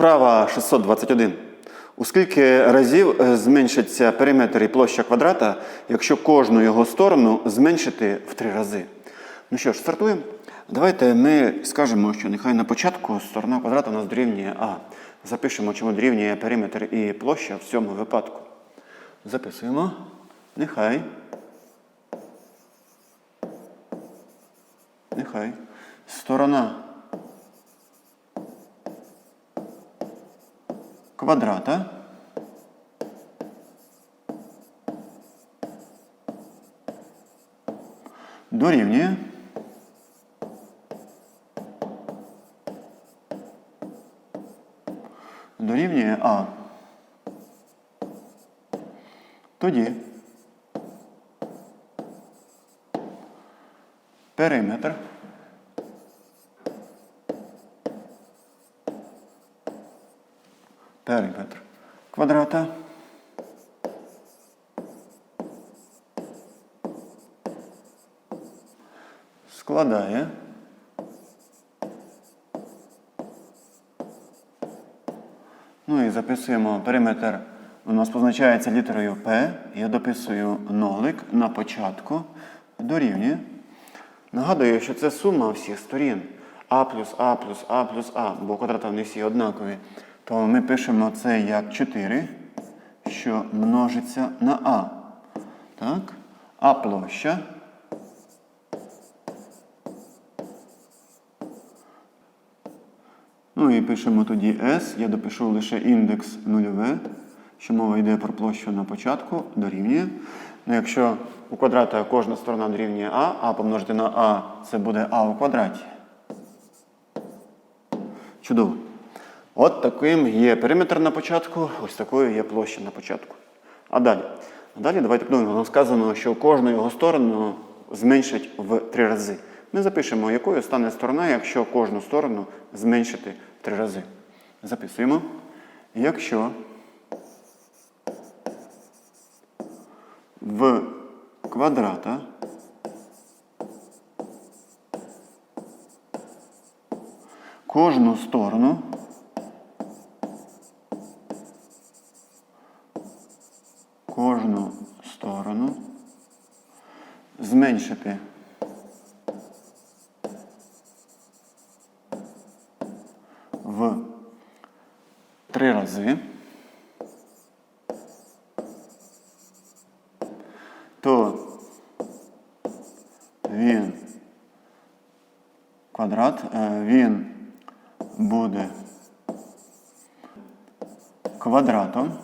Вправа 621. У скільки разів е, зменшиться периметр і площа квадрата, якщо кожну його сторону зменшити в три рази? Ну що ж, стартуємо. Давайте ми скажемо, що нехай на початку сторона квадрата у нас дорівнює А. Запишемо, чому дорівнює периметр і площа в цьому випадку. Записуємо. Нехай. Нехай. Сторона квадрата дорівнює. Дорівнює А. Тоді. Периметр квадрата складає Ну і записуємо периметр. У нас позначається літерою P. Я дописую нолик на початку. Дорівнює. Нагадую, що це сума всіх сторін. А плюс А плюс А плюс А, бо квадрати вони всі однакові. То ми пишемо це як 4, що множиться на А. Так? А площа. Ну і пишемо тоді S. Я допишу лише індекс нульове, що мова йде про площу на початку, дорівнює. Ну, якщо у квадрата кожна сторона дорівнює А, А помножити на А, це буде А у квадраті. Чудово. От таким є периметр на початку, ось такою є площа на початку. А далі? Далі давайте подумаємо. Нам сказано, що кожну його сторону зменшить в три рази. Ми запишемо, якою стане сторона, якщо кожну сторону зменшити в три рази. Записуємо. Якщо в квадрата кожну сторону кожну сторону зменшити в три рази, то він квадрат, е, він буде квадратом.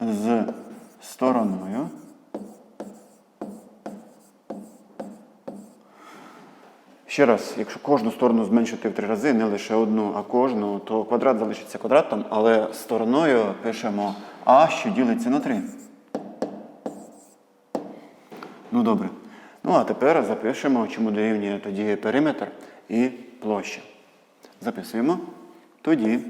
з стороною Ще раз, якщо кожну сторону зменшити в три рази, не лише одну, а кожну, то квадрат залишиться квадратом, але стороною пишемо А, що ділиться на 3. Ну добре. Ну а тепер запишемо, чому дорівнює тоді периметр і площа. Записуємо. Тоді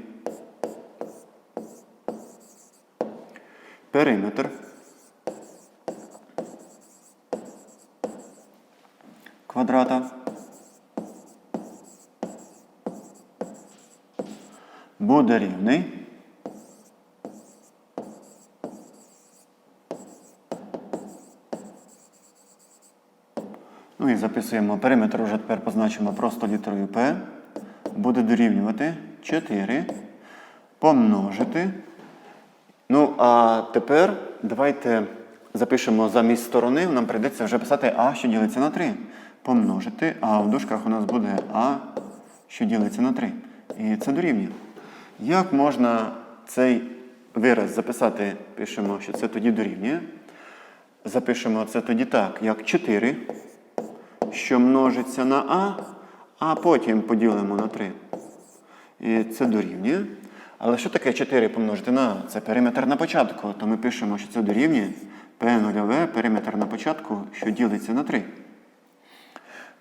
периметр квадрата буде рівний Ну і записуємо периметр, вже тепер позначимо просто літерою P. Буде дорівнювати 4 помножити Ну, а тепер давайте запишемо замість сторони, нам прийдеться вже писати А, що ділиться на 3. Помножити, а в дужках у нас буде А, що ділиться на 3. І це дорівнює. Як можна цей вираз записати? Пишемо, що це тоді дорівнює. Запишемо це тоді так, як 4, що множиться на А, а потім поділимо на 3. І це дорівнює. Але що таке 4 помножити на А? Це периметр на початку. То ми пишемо, що це дорівнює P нульове, периметр на початку, що ділиться на 3.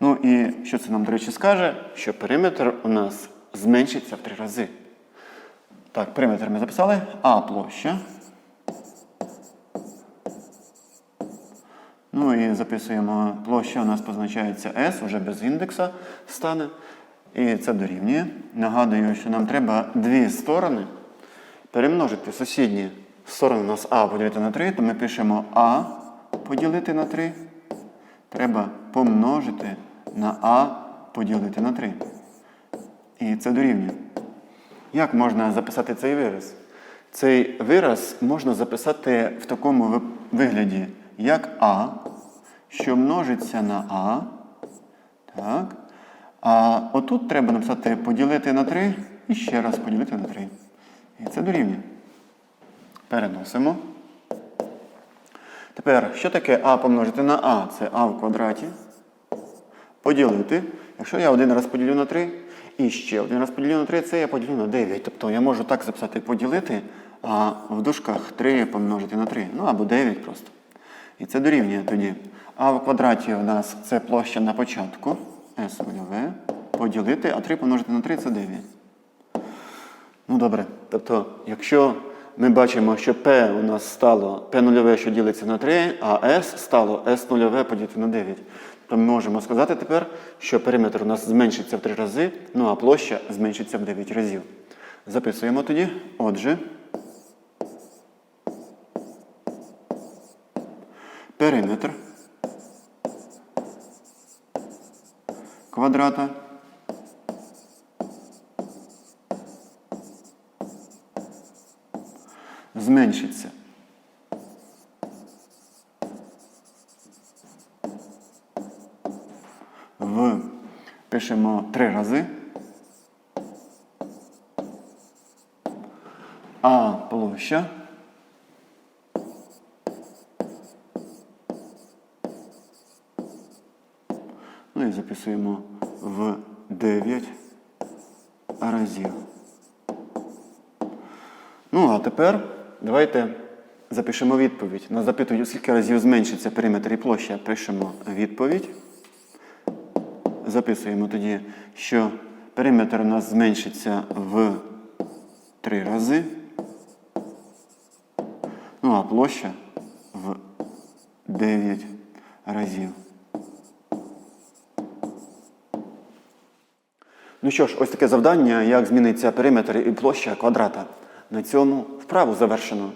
Ну і що це нам, до речі, скаже? Що периметр у нас зменшиться в 3 рази. Так, периметр ми записали. А площа. Ну і записуємо площа у нас позначається S, вже без індекса стане. І це дорівнює. Нагадую, що нам треба дві сторони перемножити сусідні сторони у нас А поділити на 3, то ми пишемо А поділити на 3. Треба помножити на А поділити на 3. І це дорівнює. Як можна записати цей вираз? Цей вираз можна записати в такому вигляді, як А, що множиться на А. Так. А отут треба написати поділити на 3 і ще раз поділити на 3. І це дорівнює. Переносимо. Тепер, що таке А помножити на А? Це А в квадраті. Поділити. Якщо я один раз поділю на 3 і ще один раз поділю на 3, це я поділю на 9. Тобто я можу так записати поділити, а в дужках 3 помножити на 3. Ну або 9 просто. І це дорівнює тоді. А в квадраті у нас це площа на початку. S нульове. Поділити, а 3 помножити на 3 це 9. Ну добре. Тобто, якщо ми бачимо, що P у нас стало P нульове, що ділиться на 3, а S стало S нульове поділити на 9, то ми можемо сказати тепер, що периметр у нас зменшиться в 3 рази, ну а площа зменшиться в 9 разів. Записуємо тоді. Отже, периметр квадрата зменшиться. В пишемо три рази. А площа. Ну і записуємо в 9 разів. Ну, а тепер давайте запишемо відповідь. На запитую, скільки разів зменшиться периметр і площа, пишемо відповідь. Записуємо тоді, що периметр у нас зменшиться в 3 рази. Ну, а площа в 9 разів. Ну що ж, ось таке завдання, як зміниться периметр і площа квадрата. На цьому вправу завершено.